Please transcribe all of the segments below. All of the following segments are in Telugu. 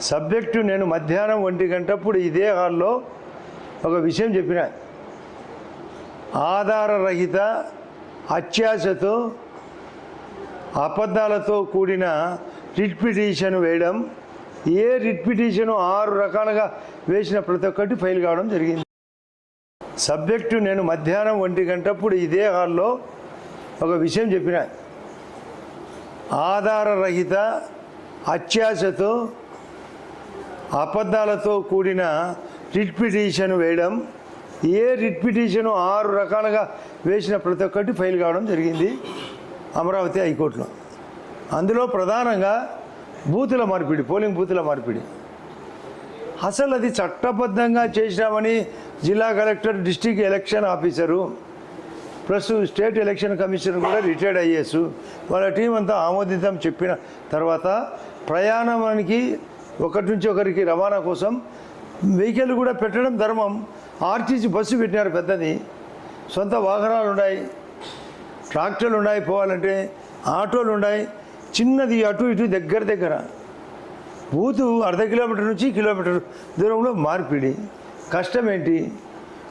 సబ్జెక్టు నేను మధ్యాహ్నం ఒంటి గంటప్పుడు ఇదే హాల్లో ఒక విషయం చెప్పిన. ఆధారరహిత అత్యాశతో అబద్ధాలతో కూడిన రిట్ పిటిషన్ వేయడం ఏ రిట్ పిటిషన్ ఆరు రకాలుగా వేసిన ప్రతి ఒక్కటి ఫైల్ కావడం జరిగింది. సబ్జెక్టు నేను మధ్యాహ్నం ఒంటి గంటప్పుడు ఇదే హాల్లో ఒక విషయం చెప్పిన. ఆధారరహిత అత్యాశతో అబద్ధాలతో కూడిన రిట్ పిటిషన్ వేయడం ఏ రిట్ పిటిషన్ ఆరు రకాలుగా వేసిన ప్రతి ఒక్కటి ఫైల్ కావడం జరిగింది అమరావతి హైకోర్టులో. అందులో ప్రధానంగా బూతుల మార్పిడి పోలింగ్ బూతుల మార్పిడి. అసలు అది చట్టబద్ధంగా చేసినామని జిల్లా collector district election officer plus state election commission కూడా రిటైర్డ్ అయ్యేసు వాళ్ళ టీం అంతా ఆమోదితం చెప్పిన తర్వాత ప్రయాణానికి ఒకటి నుంచి ఒకరికి రవాణా కోసం వెహికల్ కూడా పెట్టడం ధర్మం. ఆర్టీసీ బస్సు పెట్టినారు పెద్దది. సొంత వాహనాలు ఉన్నాయి. ట్రాక్టర్లు ఉన్నాయి పోవాలంటే ఆటోలు ఉన్నాయి. చిన్నది అటు ఇటు దగ్గర దగ్గర. బూతు అర్ధ కిలోమీటర్ నుంచి కిలోమీటర్ దూరంలో మార్పిడి. కష్టం ఏంటి?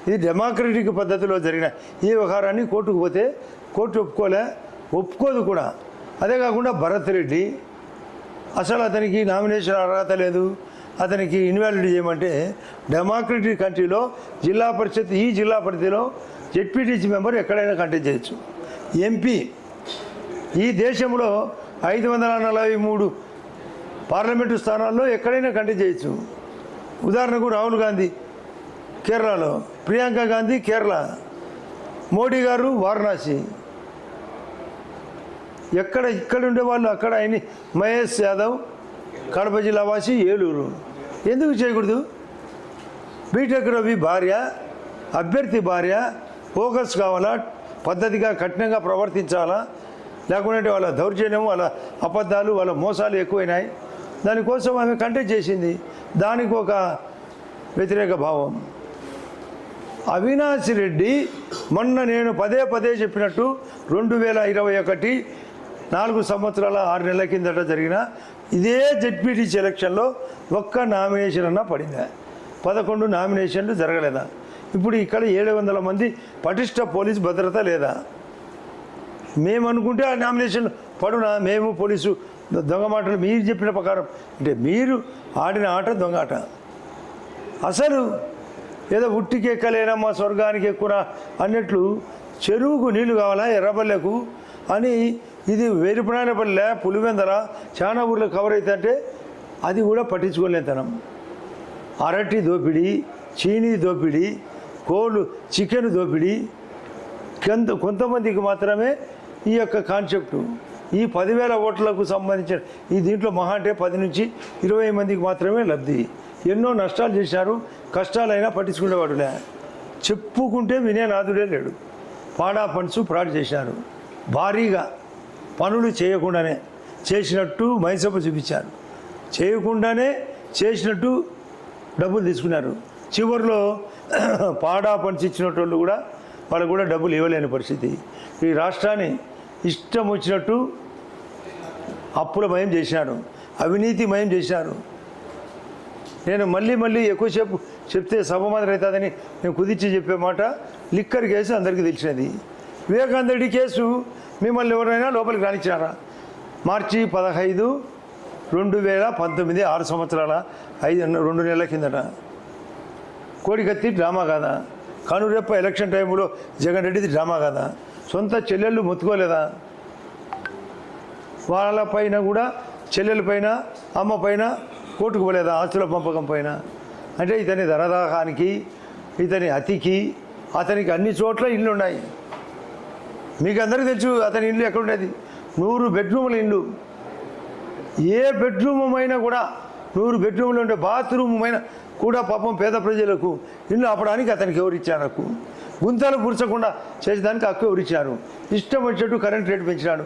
ఇది డెమోక్రటిక్ పద్ధతిలో జరిగిన ఈ వ్యవహారాన్ని కోర్టుకు పోతే కోర్టు ఒప్పుకోలే. ఒప్పుకోదు కూడా. అదే కాకుండా భరత్ రెడ్డి అసలు అతనికి నామినేషన్ అర్హత లేదు. అతనికి ఇన్వాలిడ్ చేయమంటే డెమోక్రటిక్ కంట్రీలో జిల్లా పరిషత్ ఈ జిల్లా పరిధిలో జెడ్పీటీసీ మెంబర్ ఎక్కడైనా కంటెస్ట్ చేయొచ్చు. ఎంపీ ఈ దేశంలో ఐదు వందల నలభై మూడు పార్లమెంటు స్థానాల్లో ఎక్కడైనా కంటెస్ట్ చేయొచ్చు. ఉదాహరణకు రాహుల్ గాంధీ కేరళలో. ప్రియాంక గాంధీ కేరళ. మోడీ గారు వారణాసి. ఎక్కడ ఇక్కడ ఉండేవాళ్ళు అక్కడ ఆయన మహేష్ యాదవ్ కడప జిల్లా వాసి ఏలూరు. ఎందుకు చేయకూడదు? బీటెక్ రవి భార్య అభ్యర్థి భార్య ఫోకస్ కావాలా? పద్ధతిగా కఠినంగా ప్రవర్తించాలా? లేకుంటే వాళ్ళ దౌర్జన్యం వాళ్ళ అబద్ధాలు వాళ్ళ మోసాలు ఎక్కువైనాయి. దానికోసం ఆమె కంటెక్ట్ చేసింది. దానికి ఒక వ్యతిరేక భావం. అవినాష్ రెడ్డి మొన్న నేను పదే పదే చెప్పినట్టు రెండు వేల ఇరవై ఒకటి నాలుగు సంవత్సరాల ఆరు నెలల కిందట జరిగిన ఇదే జెడ్పీటీసీ ఎలక్షన్లో ఒక్క నామినేషన్ అన్నా పడిందా? పదకొండు నామినేషన్లు జరగలేదా? ఇప్పుడు ఇక్కడ ఏడు వందల మంది పటిష్ట పోలీస్ భద్రత లేదా? మేము అనుకుంటే ఆ నామినేషన్ పడునా? మేము పోలీసు దొంగ మాటలు మీరు చెప్పిన ప్రకారం. అంటే మీరు ఆడిన ఆట దొంగ ఆట. అసలు ఏదో ఉట్టికెక్కలేనమ్మా స్వర్గానికి ఎక్కువ అన్నట్లు చెరువుకు నీళ్ళు కావాలా ఎర్రబల్లెకు అని ఇది వేరుపునాయనపల్లె పులివెందల చాలా ఊర్లో కవర్ అవుతుంటే అది కూడా పట్టించుకోలేతనం అరటి దోపిడీ చీనీ దోపిడీ కోళ్ళు చికెన్ దోపిడీ కొంత కొంతమందికి మాత్రమే ఈ యొక్క కాన్సెప్టు ఈ పదివేల ఓట్లకు సంబంధించిన ఈ దీంట్లో మహా అంటే పది నుంచి ఇరవై మందికి మాత్రమే లబ్ధి. ఎన్నో నష్టాలు చేశారు కష్టాలైనా పట్టించుకునేవాడులే చెప్పుకుంటే వినే నాదుడే లేడు. పాడా ఫండ్స్ ఫ్రాడ్ చేశారు. భారీగా పనులు చేయకుండానే చేసినట్టు మైసభ చూపించారు. చేయకుండానే చేసినట్టు డబ్బులు తీసుకున్నారు. చివరిలో పాడా ఫండ్స్ కూడా వాళ్ళకు కూడా డబ్బులు ఇవ్వలేని పరిస్థితి. ఈ రాష్ట్రాన్ని ఇష్టం వచ్చినట్టు అప్పులమయం అవినీతి అవినీతిమయం చేశారు. నేను మళ్ళీ మళ్ళీ ఎక్కువసేపు చెప్తే సభ మాదిరి అవుతుందని నేను కుదిర్చి చెప్పే మాట లిక్కర్ కేసు అందరికీ తెలిసినది. వివేకానందరెడ్డి కేసు మిమ్మల్ని ఎవరైనా లోపలికి రానిచ్చారా? మార్చి పదహైదు రెండు వేల పంతొమ్మిది ఆరు సంవత్సరాల ఐదు రెండు నెలల కిందట. కోడికత్తి డ్రామా కాదా? కనురెప్ప ఎలక్షన్ టైంలో జగన్ రెడ్డిది డ్రామా కాదా? సొంత చెల్లెళ్ళు మొత్తుకోలేదా? వాళ్ళ పైన కూడా చెల్లెల పైన అమ్మ పైన కోర్టుకు పోలేదా? ఆస్తుల పంపకం పైన. అంటే ఇతని ధనదాహానికి ఇతని అతికి అతనికి అన్ని చోట్ల ఇల్లు ఉన్నాయి మీకు అందరికీ తెలుసు అతని ఇల్లు ఎక్కడుండేది? నూరు బెడ్రూముల ఇల్లు. ఏ బెడ్రూమ్ అయినా కూడా నూరు బెడ్రూమ్లు ఉండే బాత్రూమ్ అయినా కూడా పాపం పేద ప్రజలకు ఇల్లు ఆపడానికి అతనికి ఎవరిచ్చారు హక్కు గుంతలు పురచకుండా చేసేదానికి హక్కు ఎవరిచ్చారు? ఇష్టం వచ్చేట్టు కరెంట్ రేటు పెంచినాడు.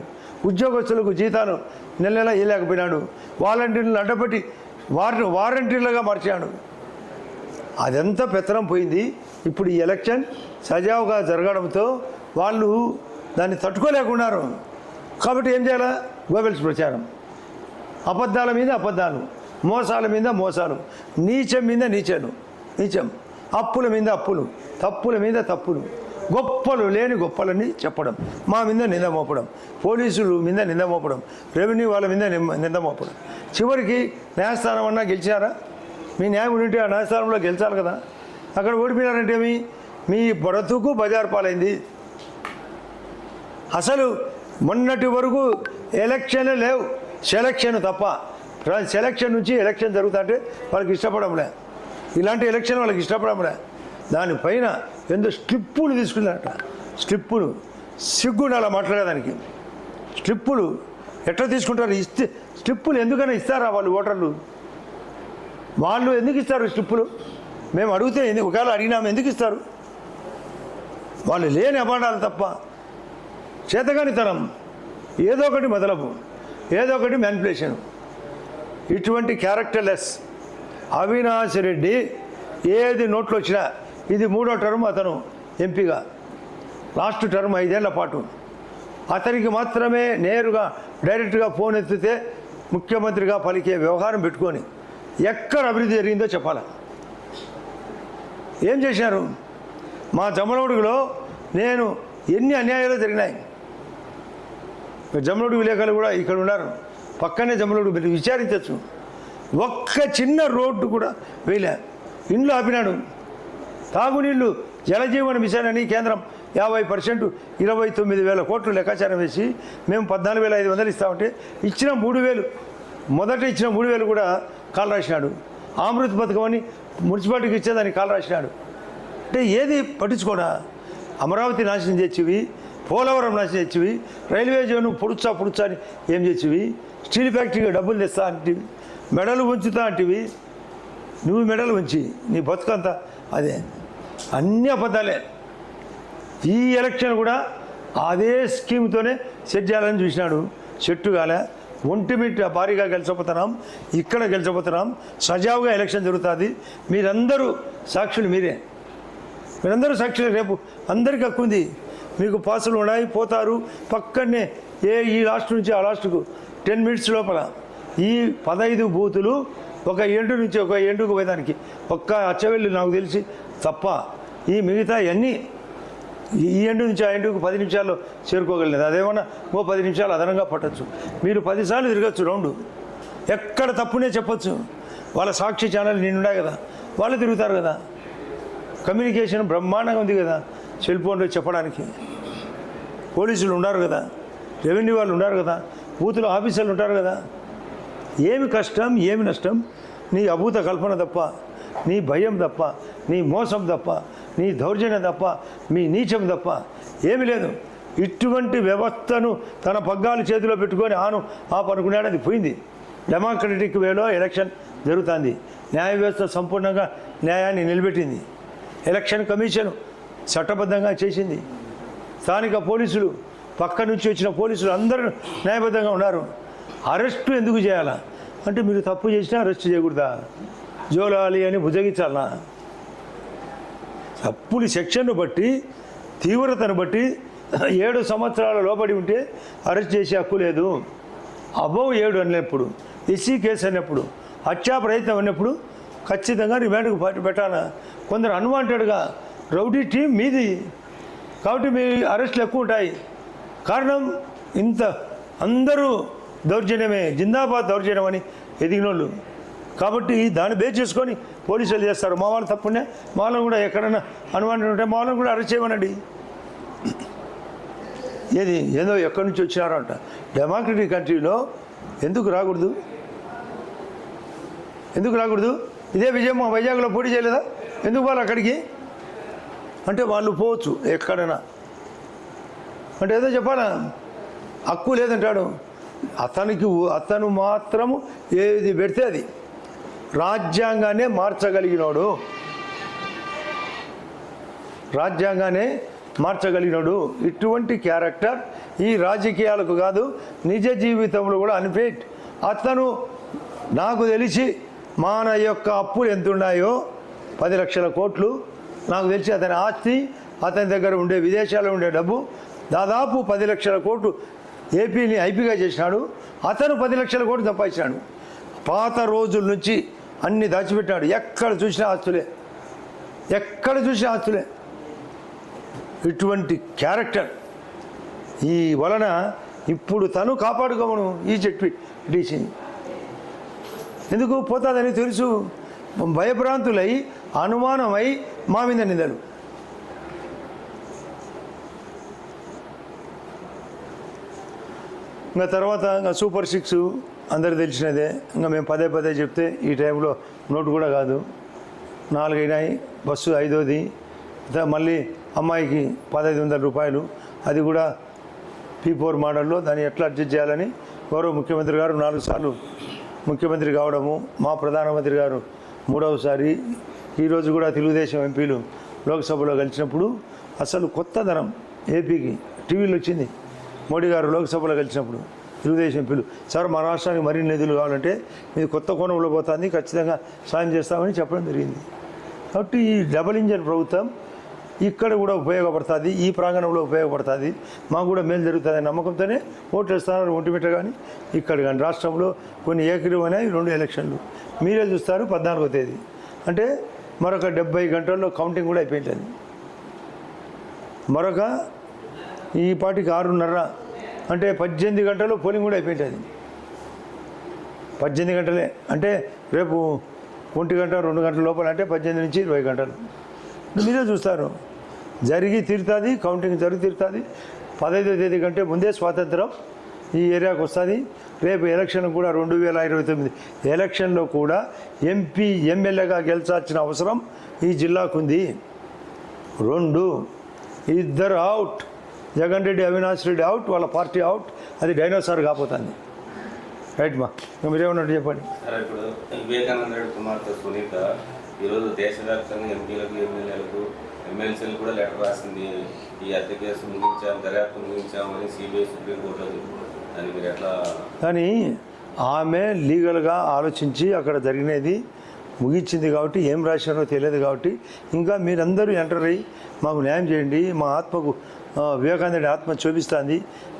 ఉద్యోగస్తులకు జీతాలు నెల నెల ఇవ్వలేకపోయినాడు వాలంటీర్లను అడ్డపెట్టి వార్ వారంటీర్లుగా మార్చాడు. అదంతా పెత్తనం పోయింది? ఇప్పుడు ఈ ఎలక్షన్ సజావుగా జరగడంతో వాళ్ళు దాన్ని తట్టుకోలేకున్నారు. కాబట్టి ఏం చేయాలా? గోబెల్స్ ప్రచారం. అబద్ధాల మీద అబద్ధాలు మోసాల మీద మోసాలు నీచం మీద నీచను నీచం అప్పుల మీద అప్పులు తప్పుల మీద తప్పులు గొప్పలు లేని గొప్పలని చెప్పడం మా మీద నింద మోపడం పోలీసులు మీద నింద మోపడం రెవెన్యూ వాళ్ళ మీద నింద మోపడం. చివరికి న్యాయస్థానం అన్నా గెలిచారా? మీ న్యాయం ఉంటే ఆ న్యాయస్థానంలో గెలిచాలి కదా. అక్కడ ఓడిపోయినారంటే మీ మీ బ్రతుకు బజారు పాలైంది అసలు మొన్నటి వరకు ఎలక్షన్ లేవు. సెలక్షన్ తప్ప. సెలక్షన్ నుంచి ఎలక్షన్ జరుగుతుంటే వాళ్ళకి ఇష్టపడంలే ఇలాంటి ఎలక్షన్ వాళ్ళకి ఇష్టపడంలే దానిపైన ఎంతో స్లిప్పులు తీసుకున్నారట. స్లిప్పులు సిగ్గుండి అలా మాట్లాడేదానికి స్లిప్పులు ఎట్లా తీసుకుంటారు? ఇస్తే స్లిప్పులు ఎందుకైనా ఇస్తారా వాళ్ళు ఓటర్లు? వాళ్ళు ఎందుకు ఇస్తారు స్లిప్పులు మేము అడిగితే ఎందుకు ఒకవేళ అడిగినాము ఎందుకు ఇస్తారు? వాళ్ళు లేని అభాండాలు తప్ప. చేతగానితనం. ఏదో ఒకటి మొదలపు ఏదో ఒకటి మ్యానిపులేషన్ ఇటువంటి క్యారెక్టర్లెస్ అవినాష్ రెడ్డి ఏది నోట్లో వచ్చినా ఇది మూడో టర్మ్ అతను ఎంపీగా. లాస్ట్ టర్మ్ ఐదేళ్ళ పాటు. అతనికి మాత్రమే నేరుగా డైరెక్ట్గా ఫోన్ ఎత్తితే ముఖ్యమంత్రిగా పలికే వ్యవహారం పెట్టుకొని ఎక్కడ అభివృద్ధి జరిగిందో చెప్పాలి? ఏం చేశారు? మా జమలవుడిలో నేను ఎన్ని అన్యాయాలు జరిగినాయి? జమలుడు విలేకరులు కూడా ఇక్కడ ఉన్నారు. పక్కనే జమలుడు మీరు విచారించవచ్చు. ఒక్క చిన్న రోడ్డు కూడా వేయలే ఇండ్లు ఆపినాడు. తాగునీళ్ళు జలజీవన మిషన్ అని కేంద్రం యాభై పర్సెంట్ ఇరవై తొమ్మిది వేల కోట్లు లెక్కాచారం వేసి మేము పద్నాలుగు వేల ఐదు వందలు ఇస్తామంటే ఇచ్చిన మూడు వేలు మొదట ఇచ్చిన మూడు వేలు కూడా కాలు రాసినాడు. అమృత్ పథకం అని మున్సిపాలిటీకి ఇచ్చేదాన్ని కాలు రాసినాడు. అంటే ఏది పట్టించుకోడా? అమరావతి నాశనం చేసేవి పోలవరం నాశనం తెచ్చివి. రైల్వే జోన్ పొడుచా పొడుచా అని ఏం చేసేవి? స్టీల్ ఫ్యాక్టరీకి డబ్బులు తెస్తా అంటివి. మెడలు ఉంచుతా అంటివి. నువ్వు మెడలు ఉంచి నీ బతుకంతా అదే. అన్ని అబద్ధాలే. ఈ ఎలక్షన్ కూడా అదే స్కీమ్తోనే సెట్ చేయాలని చూసినాడు. చెట్టు కాలే. ఒంటిమిట్ భారీగా గెలిచిపోతున్నాం ఇక్కడ గెలిచిపోతున్నాం సజావుగా ఎలక్షన్ జరుగుతుంది. మీరందరూ సాక్షులు మీరే. మీరందరూ సాక్షులు రేపు అందరికీ హక్కు ఉంది. మీకు పాసులు ఉన్నాయి పోతారు. పక్కనే ఏ ఈ లాస్ట్ నుంచి ఆ లాస్ట్కు టెన్ మినిట్స్ లోపల ఈ పదహైదు బూతులు ఒక ఎండు నుంచి ఒక ఎండుకు పోయేదానికి. ఒక్క అచ్చవెల్లి నాకు తెలిసి తప్ప ఈ మిగతా అన్నీ ఈ- ఎండు నుంచి ఆ ఎండుకు పది నిమిషాల్లో చేరుకోగలిగింది అదేమన్నా ఓ పది నిమిషాలు అదనంగా పట్టచ్చు. మీరు పదిసార్లు తిరగచ్చు రౌండ్. ఎక్కడ తప్పునే చెప్పచ్చు. వాళ్ళ సాక్షి ఛానల్ నిండున్నాయి కదా. వాళ్ళు తిరుగుతారు కదా. కమ్యూనికేషన్ బ్రహ్మాండంగా ఉంది కదా సెల్ ఫోన్లో చెప్పడానికి. పోలీసులు ఉన్నారు కదా రెవెన్యూ వాళ్ళు ఉన్నారు కదా బూతుల ఆఫీసర్లు ఉంటారు కదా. ఏమి కష్టం ఏమి నష్టం? నీ అభూత కల్పన తప్ప నీ భయం తప్ప నీ మోసం తప్ప నీ దౌర్జన్యం తప్ప మీ నీచం తప్ప ఏమి లేదు. ఇటువంటి వ్యవస్థను తన పగ్గాలు చేతిలో పెట్టుకొని ఆను ఆ అనుకున్నాడు అది పోయింది. డెమోక్రటిక్ వేలో ఎలక్షన్ జరుగుతుంది. న్యాయ వ్యవస్థ సంపూర్ణంగా న్యాయాన్ని నిలబెట్టింది. ఎలక్షన్ కమిషన్ చట్టబద్ధంగా చేసింది. స్థానిక పోలీసులు పక్క నుంచి వచ్చిన పోలీసులు అందరూ న్యాయబద్ధంగా ఉన్నారు. అరెస్టు ఎందుకు చేయాలా? అంటే మీరు తప్పు చేసినా అరెస్ట్ చేయకూడదా? జోలాలి అని భుజగించాలా తప్పుని సెక్షన్ను బట్టి తీవ్రతను బట్టి ఏడు సంవత్సరాల లోబడి ఉంటే అరెస్ట్ చేసే హక్కు లేదు. అబౌవ్ ఏడు అన్నప్పుడు ఎస్సీ కేసు అన్నప్పుడు హత్యా ప్రయత్నం అన్నప్పుడు ఖచ్చితంగా రిమాండ్కు పాటు పెట్టాలా? కొందరు అన్వాంటెడ్గా రౌడీ టీం మీది. కాబట్టి మీ అరెస్టులు ఎక్కువ ఉంటాయి. కారణం ఇంత అందరూ దౌర్జన్యమే. జిందాబాద్ దౌర్జన్యం అని ఎదిగినోళ్ళు. కాబట్టి దాన్ని బేస్ చేసుకొని పోలీసులు చేస్తారు. మా వాళ్ళు తప్పునే మా వాళ్ళని కూడా ఎక్కడైనా అనుమానం ఉంటే మా వాళ్ళని కూడా అరెస్ట్ చేయమనండి. ఏది? ఏదో ఎక్కడి నుంచి వచ్చినారో అంట డెమోక్రటిక్ కంట్రీలో ఎందుకు రాకూడదు? ఎందుకు రాకూడదు? ఇదే విజయం మా వైజాగ్లో పోటీ చేయలేదా? ఎందుకు వాళ్ళు అక్కడికి? అంటే వాళ్ళు పోవచ్చు ఎక్కడైనా. అంటే ఏదో చెప్పాలా? హక్కు లేదంటాడు. అతనికి అతను మాత్రము ఏది పెడితే అది. రాజ్యాంగానే మార్చగలిగినాడు. రాజ్యాంగానే మార్చగలిగినాడు. ఇటువంటి క్యారెక్టర్ ఈ రాజకీయాలకు కాదు నిజ జీవితంలో కూడా అనిపేట్ అతను నాకు తెలిసి మన యొక్క అప్పులు ఎంత ఉన్నాయో పది లక్షల కోట్లు. నాకు తెలిసి అతని ఆస్తి అతని దగ్గర ఉండే విదేశాల్లో ఉండే డబ్బు దాదాపు పది లక్షల కోట్లు ఏపీని ఐపీగా చేసినాడు. అతను పది లక్షల కోట్లు సంపాదించినాడు. పాత రోజుల నుంచి అన్ని దాచిపెట్టాడు ఎక్కడ చూసినా ఆస్తులే. ఎక్కడ చూసినా ఆస్తులే. ఇటువంటి క్యారెక్టర్. ఈ వలన ఇప్పుడు తను కాపాడుకోమను ఈ చెప్పి డీసీని. ఎందుకు పోతాదని తెలుసు? భయభ్రాంతులై అనుమానమై మా మీద నిందలు. ఇంకా తర్వాత ఇంకా సూపర్ సిక్స్ అందరు తెలిసినదే. ఇంకా మేము పదే పదే చెప్తే ఈ టైంలో నోటు కూడా కాదు. నాలుగైనాయి బస్సు ఐదోది. మళ్ళీ అమ్మాయికి పదహైదు వందల రూపాయలు. అది కూడా పీ ఫోర్ మోడల్లో దాన్ని ఎట్లా అడ్జస్ట్ చేయాలని గౌరవ ముఖ్యమంత్రి గారు నాలుగు సార్లు ముఖ్యమంత్రి కావడము మా ప్రధానమంత్రి గారు మూడవసారి ఈరోజు కూడా తెలుగుదేశం ఎంపీలు లోక్సభలో కలిసినప్పుడు అసలు కొత్త ఏపీకి టీవీలో వచ్చింది. మోడీ గారు లోక్సభలో కలిసినప్పుడు తెలుగుదేశం ఎంపీలు. సార్ మా రాష్ట్రానికి మరిన్ని నిధులు కావాలంటే ఇది కొత్త కోణంలో పోతుంది ఖచ్చితంగా సాయం చేస్తామని చెప్పడం జరిగింది. కాబట్టి ఈ డబల్ ఇంజన్ ప్రభుత్వం ఇక్కడ కూడా ఉపయోగపడుతుంది ఈ ప్రాంగణంలో ఉపయోగపడుతుంది. మాకు కూడా మేలు జరుగుతుంది నమ్మకంతోనే ఓట్లు వేస్తున్నారు ఒంటిమిట్ట కానీ ఇక్కడ కానీ రాష్ట్రంలో కొన్ని ఏకరీవైనాయి రెండు ఎలక్షన్లు. మీరే చూస్తారు పద్నాలుగో తేదీ. అంటే మరొక డెబ్బై గంటల్లో కౌంటింగ్ కూడా అయిపోయింటుంది. మరొక ఈ పాటికి ఆరున్నర అంటే పద్దెనిమిది గంటల్లో పోలింగ్ కూడా అయిపోయింటుంది. పద్దెనిమిది గంటలే అంటే రేపు ఒంటి గంట రెండు గంటల లోపల అంటే పద్దెనిమిది నుంచి ఇరవై గంటలు. మీరే చూస్తారు. జరిగి తీరుతుంది కౌంటింగ్ జరిగి తీరుతుంది. పదహైదో తేదీ కంటే ముందే స్వాతంత్రం ఈ ఏరియాకు వస్తుంది. రేపు ఎలక్షన్ కూడా రెండు వేల ఇరవై తొమ్మిది. ఎలక్షన్లో కూడా ఎంపీ ఎమ్మెల్యేగా గెలిచాల్సిన అవసరం ఈ జిల్లాకుంది రెండు ఇద్దరు అవుట్ జగన్ రెడ్డి అవినాష్ రెడ్డి అవుట్ వాళ్ళ పార్టీ అవుట్ అది డైనోసార్ కాపోతుంది రైట్ మా? మీరేమన్నట్టు చెప్పండి? ఈరోజు దేశవ్యాప్తంగా ఎంపీలకు ఎమ్మెల్యేలకు ఎమ్మెల్సీలకు కూడా లెటర్ రాసింది. ఈ హత్య కేసు ముగించాము దర్యాప్తు ముగించామని సిబిఐ సుప్రీంకోర్టు చెప్పింది దాన్ని మీరు ఎట్లా కానీ ఆమె లీగల్గా ఆలోచించి అక్కడ జరిగినది ముగించింది కాబట్టి ఏం రాశారో తెలియదు కాబట్టి ఇంకా మీరందరూ ఎంటర్ అయ్యి మాకు న్యాయం చేయండి మా ఆత్మకు ఆ, వివేకానంద ఆత్మ చూపిస్తుంది.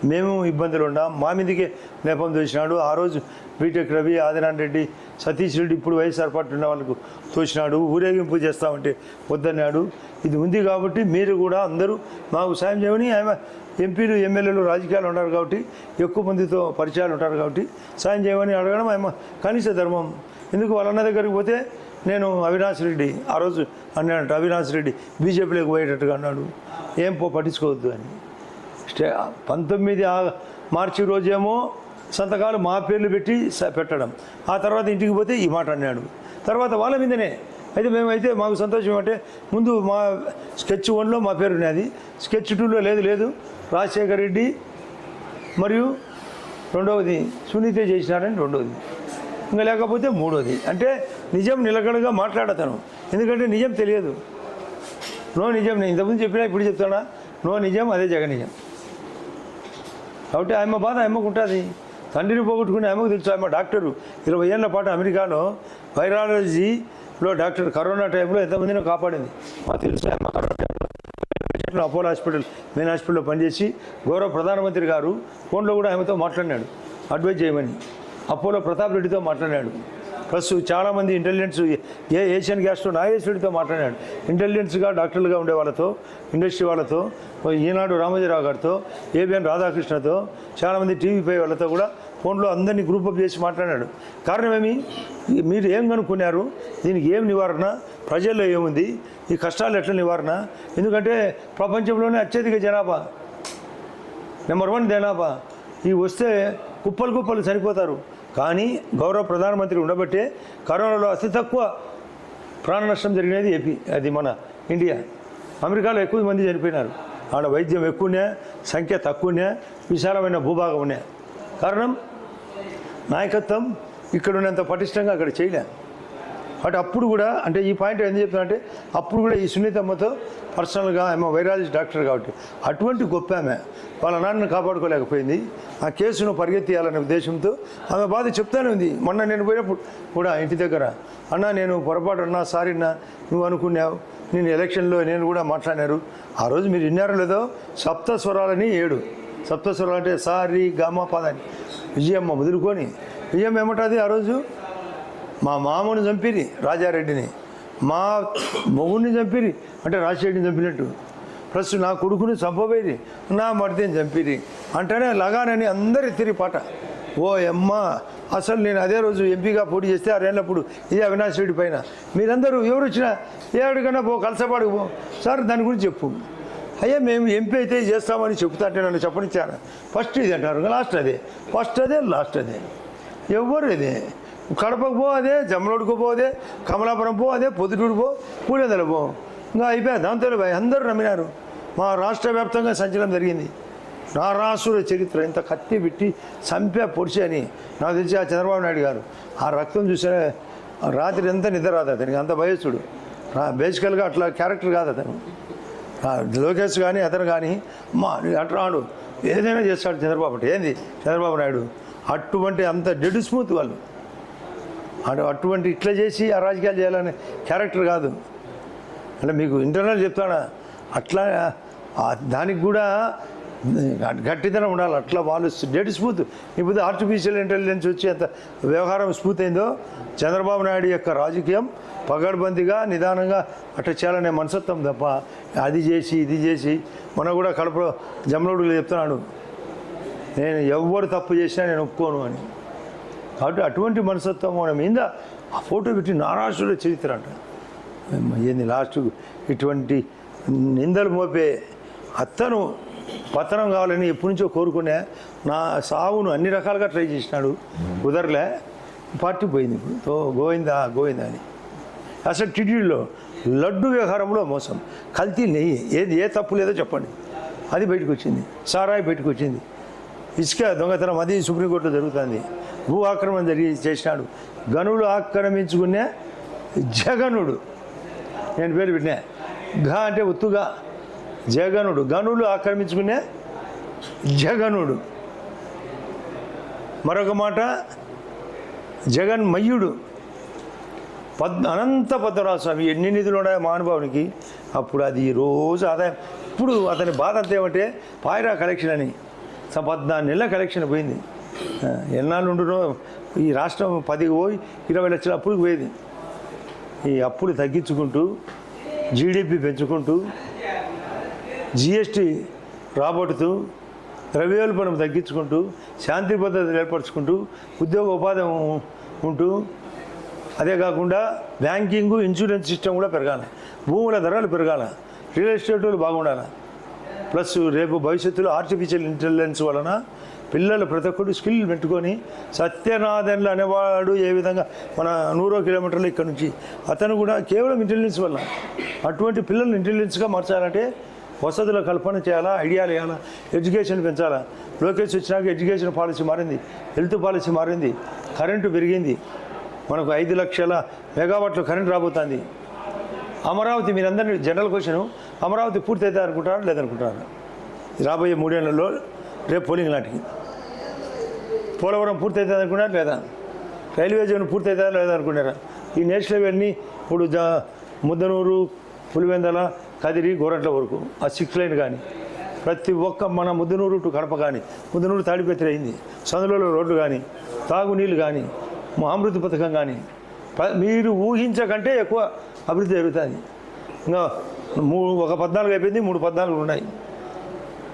మేము ఇబ్బందులు ఉన్నాం మా మీదకే నేపం తోచినాడు ఆ రోజు బీటెక్ రవి ఆదినారాయణ రెడ్డి సతీష్ రెడ్డి ఇప్పుడు వైఎస్ఆర్ పార్టీ ఉన్న వాళ్ళకు తోచినాడు ఊరేగింపు చేస్తామంటే వద్దన్నాడు ఇది ఉంది కాబట్టి మీరు కూడా అందరూ మాకు సాయం చేయమని ఆమె ఎంపీలు ఎమ్మెల్యేలు రాజకీయాలు ఉన్నారు కాబట్టి ఎక్కువ మందితో పరిచయాలు ఉంటారు కాబట్టి సాయం చేయమని అడగడం ఆమె కనీస ధర్మం. ఎందుకు వాళ్ళన్న దగ్గరికి పోతే నేను అవినాష్ రెడ్డి ఆ రోజు అన్నాడు అవినాష్ రెడ్డి బీజేపీలోకి పోయేటట్టుగా అన్నాడు. ఏం పో పట్టించుకోవద్దు అని. స్టే పంతొమ్మిది మార్చి రోజేమో సంతకాలు మా పేర్లు పెట్టి పెట్టడం. ఆ తర్వాత ఇంటికి పోతే ఈ మాట అన్నాడు. తర్వాత వాళ్ళ మీదనే. అయితే మేమైతే మాకు సంతోషం అంటే ముందు మా స్కెచ్ వన్లో మా పేరు ఉన్నది. స్కెచ్ టూలో లేదు లేదు. రాజశేఖర్ రెడ్డి మరియు రెండవది సునీతే చేసినారని రెండవది ఇంకా లేకపోతే మూడోది. అంటే నిజం నిలకడగా మాట్లాడతాను. ఎందుకంటే నిజం తెలియదు. నో నిజం. నేను ఇంతకుముందు చెప్పినా ఇప్పుడు చెప్తానా నో నిజం అదే జగ నిజం. కాబట్టి ఆయమ్మ బాధ ఆయమ్మకు ఉంటుంది. తండ్రిని పోగొట్టుకుని ఆమెకు తెలుసు. ఆమె డాక్టరు. ఇరవై ఏళ్ళ పాటు అమెరికాలో వైరాలజీలో డాక్టర్ కరోనా టైంలో ఎంతమందిని కాపాడింది? మాకు తెలుసు. ఆమె కరోనా టైంలో అపోలో హాస్పిటల్ మెయిన్ హాస్పిటల్లో పనిచేసి గౌరవ ప్రధానమంత్రి గారు ఫోన్లో కూడా ఆమెతో మాట్లాడినాడు. అడ్వైజ్ చేయమని అపోలో ప్రతాప్ రెడ్డితో మాట్లాడాడు ప్లస్ చాలామంది ఇంటెలిజెన్స్ ఏ ఏషియన్ గ్యాస్ట్రో నాగేష్ రెడ్డితో మాట్లాడాడు ఇంటెలిజెన్స్గా డాక్టర్లుగా ఉండే వాళ్ళతో ఇండస్ట్రీ వాళ్ళతో ఈనాడు రామోజీరావు గారితో ఏబిఎన్ రాధాకృష్ణతో చాలామంది టీవీపై వాళ్ళతో కూడా ఫోన్లో అందరినీ గ్రూప్ అప్ చేసి మాట్లాడాడు. కారణం ఏమి? మీరు ఏం కనుక్కున్నారు? దీనికి ఏం నివారణ? ప్రజల్లో ఏముంది? ఈ కష్టాలు ఎట్లా నివారణ? ఎందుకంటే ప్రపంచంలోనే అత్యధిక జనాభా. నెంబర్ వన్ జనాభా. ఈ వస్తే కుప్పలు కుప్పలు చనిపోతారు కానీ గౌరవ ప్రధానమంత్రి ఉండబట్టే కరోనాలో అతి తక్కువ ప్రాణ నష్టం జరిగినది ఏపీ అది మన ఇండియా. అమెరికాలో ఎక్కువ మంది చనిపోయినారు. ఆడ వైద్యం ఎక్కువనే సంఖ్య తక్కువనే విశాలమైన భూభాగం కారణం నాయకత్వం ఇక్కడ ఉన్నంత పటిష్టంగా అక్కడ చేయలే. బట్ అప్పుడు కూడా అంటే ఈ పాయింట్ ఎందుకు చెప్తానంటే అప్పుడు కూడా ఈ సునీతమ్మతో పర్సనల్గా ఆమె వైరాలజీ డాక్టర్ కాబట్టి అటువంటి గొప్ప ఆమె వాళ్ళ నాన్నను కాపాడుకోలేకపోయింది. ఆ కేసును పరిగెత్తియాలనే ఉద్దేశంతో ఆమె బాధ చెప్తానే ఉంది. మొన్న నేను పోయినప్పుడు కూడా ఇంటి దగ్గర అన్న నేను పొరపాటు అన్నా సారీ అన్నా నువ్వు అనుకున్నావు. నేను ఎలక్షన్లో నేను కూడా మాట్లాడారు ఆ రోజు మీరు విన్నారో లేదో సప్త స్వరాలని ఏడు. సప్త స్వరాలు అంటే సారి గమ పదని. విజయమ్మ వదులుకొని విజయం ఏమంటుంది ఆ రోజు? మా మామని చంపిరి రాజారెడ్డిని. మా మొగుడిని చంపిరి అంటే రాజశేఖరిని చంపినట్టు. ప్లస్ నా కొడుకుని చంపబోయేది నా మడితేని చంపిరి అంటేనే లగానని అందరి తిరిగి పాట. ఓ అమ్మ అసలు నేను అదే రోజు ఎంపీగా పోటీ చేస్తే ఆరేళ్ళప్పుడు ఇదే అవినాష్ రెడ్డి పైన. మీరందరూ ఎవరు వచ్చినా ఏడుకన్నా పో కలసపాడుకు పో. సార్ దాని గురించి చెప్పు. అయ్యా మేము ఎంపీ అయితే చేస్తామని చెప్తాంటే నన్ను చెప్పనిచ్చారు? ఫస్ట్ ఇది అంటారు లాస్ట్ అదే. ఫస్ట్ అదే లాస్ట్ అదే. ఎవరు ఇదే? కడపకు పో అదే జమ్మలోడుకు పో అదే కమలాపురం పో అదే పొద్దుటూరు పో పూడేదల పో. ఇంకా అయిపోయింది. దాంతో భయ అందరూ నమ్మినారు. మా రాష్ట్ర వ్యాప్తంగా సంచలనం జరిగింది. నారాసుర చరిత్ర ఇంత కత్తి పెట్టి చంపే పొడిచి అని నాకు తెలిసి ఆ చంద్రబాబు నాయుడు గారు. ఆ రక్తం చూసే రాత్రి ఎంత నిద్ర రాదు అతనికి అంత భయసుడు బేసికల్గా అట్లా క్యారెక్టర్ కాదు అతను. లోకేష్ కానీ అతను కానీ మా అంటున్నాడు ఏదైనా చేస్తాడు చంద్రబాబు అంటే. ఏంది చంద్రబాబు నాయుడు? అటువంటి అంత డెడ్ స్మూత్ వాళ్ళు. అటు అటువంటి ఇట్లా చేసి ఆ రాజకీయాలు చేయాలనే క్యారెక్టర్ కాదు. అంటే మీకు ఇంటర్నల్ చెప్తాడా అట్లా దానికి కూడా గట్టితనం ఉండాలి. అట్లా వాళ్ళు డెడ్ స్మూత్ ఇప్పుడు ఆర్టిఫిషియల్ ఇంటెలిజెన్స్ వచ్చి ఎంత వ్యవహారం స్మూత్ అయిందో చంద్రబాబు నాయుడు యొక్క రాజకీయం పగడ్బందీగా నిదానంగా అట్లా చేయాలనే మనసత్వం తప్ప అది చేసి ఇది చేసి మన కూడా కడప జమలోడులు చెప్తున్నాడు. నేను ఎవరు తప్పు చేసినా నేను ఒప్పుకోను అని. కాబట్టి అటువంటి మనస్తత్వం మన మీద ఆ ఫోటో పెట్టి నారాష్ట్రుల చరిత్ర అంట. ఏంది లాస్ట్ ఇటువంటి నిందలు మోపే అత్తను పతనం కావాలని ఎప్పటి నుంచో కోరుకునే నా సావును అన్ని రకాలుగా ట్రై చేసినాడు. కుదరలే పార్టీ పోయింది ఇప్పుడు. తో గోవిందా గోవిందా అని. అసలు టిడ్యూల్లో లడ్డు వ్యవహారంలో మోసం. కల్తీ నెయ్యి ఏది ఏ తప్పు లేదో చెప్పండి. అది బయటకు వచ్చింది. సారాయి బయటకు వచ్చింది. ఇసుక దొంగతనం అది సుప్రీంకోర్టులో జరుగుతుంది. భూ ఆక్రమణ జరిగి చేసినాడు. గనులు ఆక్రమించుకునే జగనుడు. నేను పేరు పెట్టినా. ఘ అంటే ఒత్తుగా. జగనుడు. గనులు ఆక్రమించుకునే జగనుడు. మరొక మాట. జగన్మయ్యుడు. పద్ అనంత పద్మనాభ స్వామి ఎన్ని నిధులు ఉన్నాయో మహానుభావునికి అప్పుడు అది రోజు ఆదాయం. ఇప్పుడు అతని బాధ అంతా ఏమంటే పాయరా కలెక్షన్ అని. స- పద్నాలుగు నెలల కలెక్షన్ పోయింది. ఎన్నాళ్ళు ఉండునో ఈ రాష్ట్రం పది పోయి ఇరవై లక్షల అప్పులకు పోయేది. ఈ అప్పులు తగ్గించుకుంటూ జీడిపి పెంచుకుంటూ జిఎస్టి రాబడుతూ ద్రవ్యోల్బణం తగ్గించుకుంటూ శాంతి భద్రతలు ఏర్పరచుకుంటూ ఉద్యోగ ఉపాధి ఉంటూ అదే కాకుండా బ్యాంకింగ్ ఇన్సూరెన్స్ సిస్టమ్ కూడా పెరగాలి. భూముల ధరలు పెరగాల. రియల్ ఎస్టేట్ బాగుండాలి. ప్లస్ రేపు భవిష్యత్తులో ఆర్టిఫిషియల్ ఇంటెలిజెన్స్ వలన పిల్లలు ప్రతి ఒక్కరు స్కిల్ పెట్టుకొని సత్యనాథన్లు అనేవాడు ఏ విధంగా మన నూరో కిలోమీటర్లు ఇక్కడ నుంచి అతను కూడా కేవలం ఇంటెలిజెన్స్ వల్ల. అటువంటి పిల్లలు ఇంటెలిజెన్స్గా మార్చాలంటే వసతుల కల్పన చేయాలా ఐడియాలు వేయాలా ఎడ్యుకేషన్ పెంచాలా. లోకేష్ వచ్చినాక ఎడ్యుకేషన్ పాలసీ మారింది హెల్త్ పాలసీ మారింది కరెంటు పెరిగింది. మనకు ఐదు లక్షల మెగావాట్లు కరెంట్ రాబోతుంది. అమరావతి మీరందరినీ జనరల్ క్వశ్చన్ అమరావతి పూర్తి అవుతుంది అనుకుంటారా లేదనుకుంటారా? రాబోయే మూడేళ్ళలో రేపు పోలింగ్ నాటికి పోలవరం పూర్తి అవుతుంది అనుకున్నారా లేదా? రైల్వే జోన్ పూర్తి అవుతుందా లేదా అనుకున్నారా ఈ నేషనల్ హైవేని ఇప్పుడు జ ముద్దనూరు పులివెందల కదిరి గోరంట్ల వరకు ఆ సిక్స్ లైన్ కానీ ప్రతి ఒక్క మన ముద్దనూరు టు కడప కానీ ముద్దనూరు తాడిపత్రి అయింది. సందులలో రోడ్లు కానీ తాగునీళ్ళు కానీ మా అమృత పథకం కానీ ప- మీరు ఊహించకంటే ఎక్కువ అభివృద్ధి జరుగుతుంది ఇంకా మూడు ఒక పద్నాలుగు అయిపోయింది మూడు పద్నాలుగు ఉన్నాయి.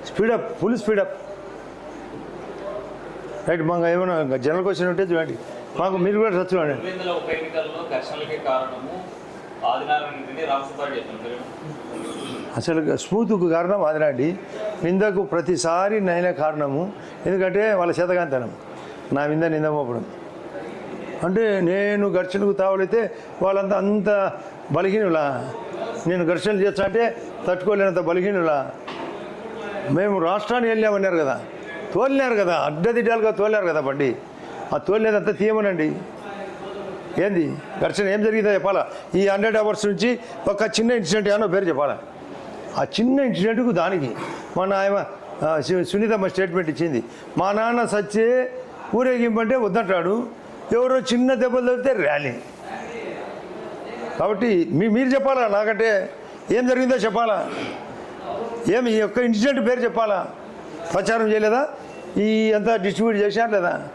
స్పీడప్ ఫుల్ స్పీడప్ రైట్ మాకు ఏమైనా జనరల్ క్వశ్చన్ ఉంటే చూడండి. మాకు మీరు కూడా చెప్తున్నారు అసలు స్మూత్కు కారణం అదిరాండి నిందకు ప్రతిసారి నైన కారణము. ఎందుకంటే వాళ్ళ శతకాంతనం నా మీద నింద మోపడం అంటే నేను ఘర్షణకు తావలైతే వాళ్ళంతా అంత బలహీనులా? నేను ఘర్షణలు చేస్తా అంటే తట్టుకోలేనంత బలహీనులా? మేము రాష్ట్రాన్ని వెళ్ళామన్నారు కదా. తోలినారు కదా. అడ్డదిడ్డాలుగా తోలినారు కదా బండి. ఆ తోలినదంతా తీయమనండి. ఏంది? ఘర్షణ ఏం జరిగిందో చెప్పాలా? ఈ హండ్రెడ్ అవర్స్ నుంచి ఒక చిన్న ఇన్సిడెంట్ ఏమన్నా పేరు చెప్పాలా? ఆ చిన్న ఇన్సిడెంట్కు దానికి. మన ఆయన సునీతమ్మ స్టేట్మెంట్ ఇచ్చింది. మా నాన్న సచ్చే ఊరేగింపంటే వద్దంటాడు. ఎవరో చిన్న దెబ్బలు తగిలితే ర్యాలీ. కాబట్టి మీ మీరు చెప్పాలా? నాకంటే ఏం జరిగిందో చెప్పాలా? ఏమి ఈ యొక్క ఇన్సిడెంట్ పేరు చెప్పాలా? ప్రచారం చేయలేదా? ఈ అంతా డిస్ట్రిబ్యూట్ చేశారు లేదా?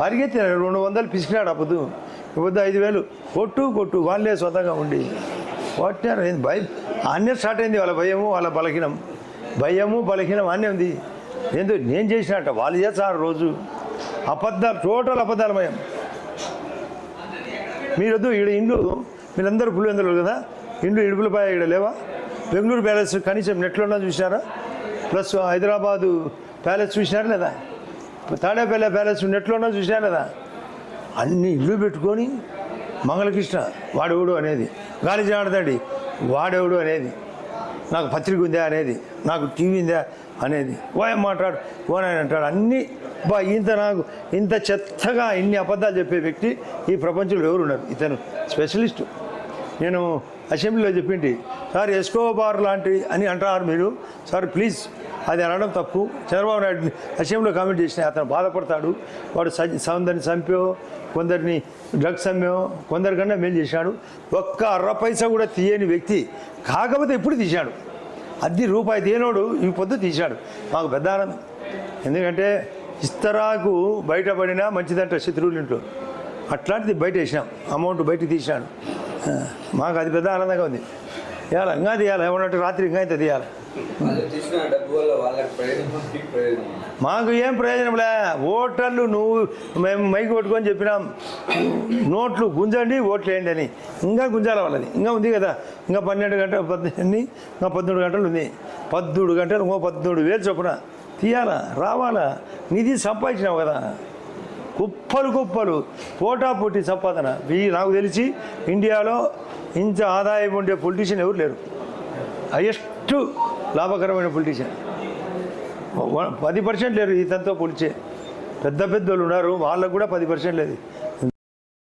పరిగెత్తిన రెండు వందలు పిసికినాడు అప్పుడు పొద్దు. ఐదు వేలు. కొట్టు కొట్టు. వాళ్ళే స్వతంగా ఉండి. కొట్టారు ఏంది భయం? అన్నీ స్టార్ట్ అయింది వాళ్ళ భయము వాళ్ళ బలహీనం. భయము బలహీనం అన్నీ ఉంది. ఎందుకు నేను చేసినట్ట వాళ్ళు చేస్తారు రోజు. అబద్ధాలు టోటల్ అబద్ధాలమయం మీరొద్దు ఈడ ఇండ్లు మీరందరూ పులివెందులు కదా? ఇండ్లు ఇడుపులపై ఇక్కడ లేవా? బెంగళూరు ప్యాలెస్ కనీసం నెట్లోనే చూసినారా? ప్లస్ హైదరాబాదు ప్యాలెస్ చూసినారా లేదా? తాడేపల్లె ప్యాలెస్ నెట్లోనే చూసినారా లేదా? అన్ని ఇల్లు పెట్టుకొని మంగళకృష్ణ వాడెవడు అనేది? గాలి జాడతాడి వాడెవడు అనేది? నాకు పత్రిక ఉందా అనేది నాకు టీవీ ఉందా అనేది. ఓ మాట్లాడు? ఓనని అంటాడు అన్నీ బా ఇంత నాకు ఇంత చెత్తగా ఇన్ని అబద్ధాలు చెప్పే వ్యక్తి ఈ ప్రపంచంలో ఎవరు ఉన్నారు ఇతను స్పెషలిస్టు. నేను అసెంబ్లీలో చెప్పింటి సార్ ఎస్కోబార్ లాంటి అని అంటారు మీరు. సార్ ప్లీజ్ అది అనడం తప్పు. చంద్రబాబు నాయుడు అసెంబ్లీలో కామెంట్ చేసిన అతను బాధపడతాడు. వాడు స- కొందరిని చంపో కొందరిని డ్రగ్స్ అమ్మో కొందరికన్నా మేలు చేశాడు. ఒక్క అర్ర పైసా కూడా తీయని వ్యక్తి కాకపోతే ఎప్పుడు తీశాడు. అద్దె రూపాయి తీయనోడు ఈ పొద్దు తీశాడు. మాకు పెద్ద ఆనందం ఎందుకంటే ఇస్తరాకు బయటపడినా మంచిదంట శత్రువులు ఇంట్లో. అట్లాంటిది బయట వేసినాం. అమౌంట్ బయట తీసినాడు మాకు అది పెద్ద ఆనందంగా ఉంది. ఇవాళ ఇంకా తీయాలి? ఏమన్నట్టు రాత్రి ఇంకా అయితే తీయాలి? మాకు ఏం ప్రయోజనం లే. ఓటర్లు నువ్వు మేము మైకి పట్టుకొని చెప్పినాం. నోట్లు గుంజండి ఓట్లు వేయండి అని. ఇంకా గుంజాల వాళ్ళది ఇంకా ఉంది కదా. ఇంకా పన్నెండు గంటలు పద్దెనిమిది ఇంకా పద్దెండు గంటలు ఉంది. పద్మూడు గంటలు ఇంకో పద్మూడు వేలు చొప్పున తీయాలా? రావాలా? నిధి సంపాదించినావు కదా. కుప్పలు కుప్పలు పోటా పోటీ సంపాదన. ఈ నాకు తెలిసి ఇండియాలో ఇంత ఆదాయం ఉండే పొలిటీషియన్ ఎవరు లేరు. హైయెస్ట్ లాభకరమైన పొలిటీషియన్ పది పర్సెంట్ లేరు ఇతనితో పోల్చే. పెద్ద పెద్ద వాళ్ళు ఉన్నారు వాళ్ళకు కూడా పది పర్సెంట్ లేదు.